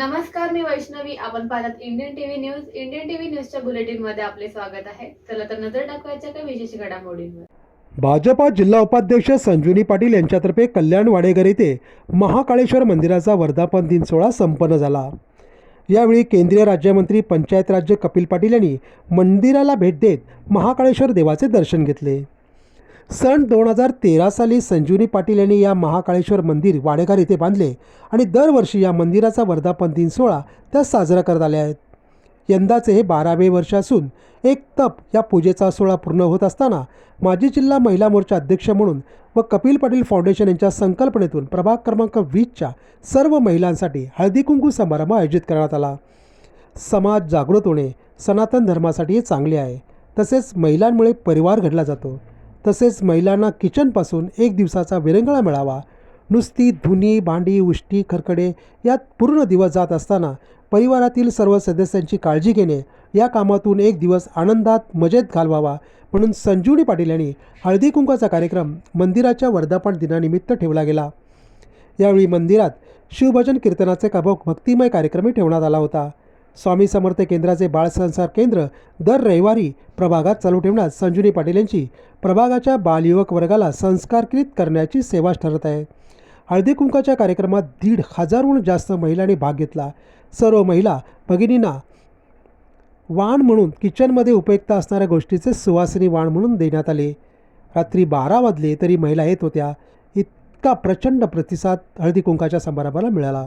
नमस्कार मी वैष्णवी. आपण पाहतात Indian TV news Indian TV न्यूजच्या बुलेटिनमध्ये आपले स्वागत आहे. चला तर नजर टाकवायच्या काही विशेष घडामोडींवर. भाजपा जिल्हा उपाध्यक्ष संजुनी पाटील यांच्यातर्फे कल्याण वाडेकर येथे महाकाळेश्वर मंदिराचा वर्धापन दिन सोहळा संपन्न झाला. यावेळी केंद्रीय राज्यमंत्री पंचायत राज्य कपिल पाटील यांनी मंदिराला भेट देत महाकाळेश्वर देवाचे दर्शन घेतले. सन दोन हजार तेरा साली संजीवनी पाटील यांनी या महाकाळेश्वर मंदिर वाडेकर येथे बांधले आणि दरवर्षी या मंदिराचा वर्धापन दिन सोहळा त्या साजरा करत आले आहेत. यंदाचे हे बारावे वर्ष असून एक तप या पूजेचा सोहळा पूर्ण होत असताना माजी जिल्हा महिला मोर्चा अध्यक्ष म्हणून व कपिल पाटील फाउंडेशन यांच्या संकल्पनेतून प्रभाग क्रमांक वीसच्या सर्व महिलांसाठी हळदीकुंकू समारंभ आयोजित करण्यात आला. समाज जागृत होणे सनातन धर्मासाठी हे चांगले आहे. तसेच महिलांमुळे परिवार घडला जातो. तसेच महिलांना किचनपासून एक दिवसाचा विरंगळा मिळावा. नुसती धुनी भांडी उष्टी खरकडे यात पूर्ण दिवस जात असताना परिवारातील सर्व सदस्यांची काळजी घेणे या कामातून एक दिवस आनंदात मजेत घालवावा म्हणून संजीवनी पाटील यांनी हळदी कुंकाचा कार्यक्रम मंदिराच्या वर्धापन दिनानिमित्त ठेवला गेला. यावेळी मंदिरात शिवभजन कीर्तनाचे का भक्तिमय कार्यक्रमही ठेवण्यात आला होता. स्वामी समर्थ केंद्राचे बाळसंसार केंद्र दर रविवारी प्रभागात चालू ठेवण्यात संजुनी पाटील यांची प्रभागाच्या बालयुवक वर्गाला संस्कारकृत करण्याची सेवा ठरत आहे. हळदी कुंकाच्या कार्यक्रमात दीड हजारहून जास्त महिलांनी भाग घेतला. सर्व महिला भगिनींना वाण म्हणून किचनमध्ये उपयुक्त असणाऱ्या गोष्टीचे सुवासिनी वाण म्हणून देण्यात आले. रात्री बारा वाजले तरी महिला येत होत्या. इतका प्रचंड प्रतिसाद हळदी कुंकाच्या समारंभाला मिळाला.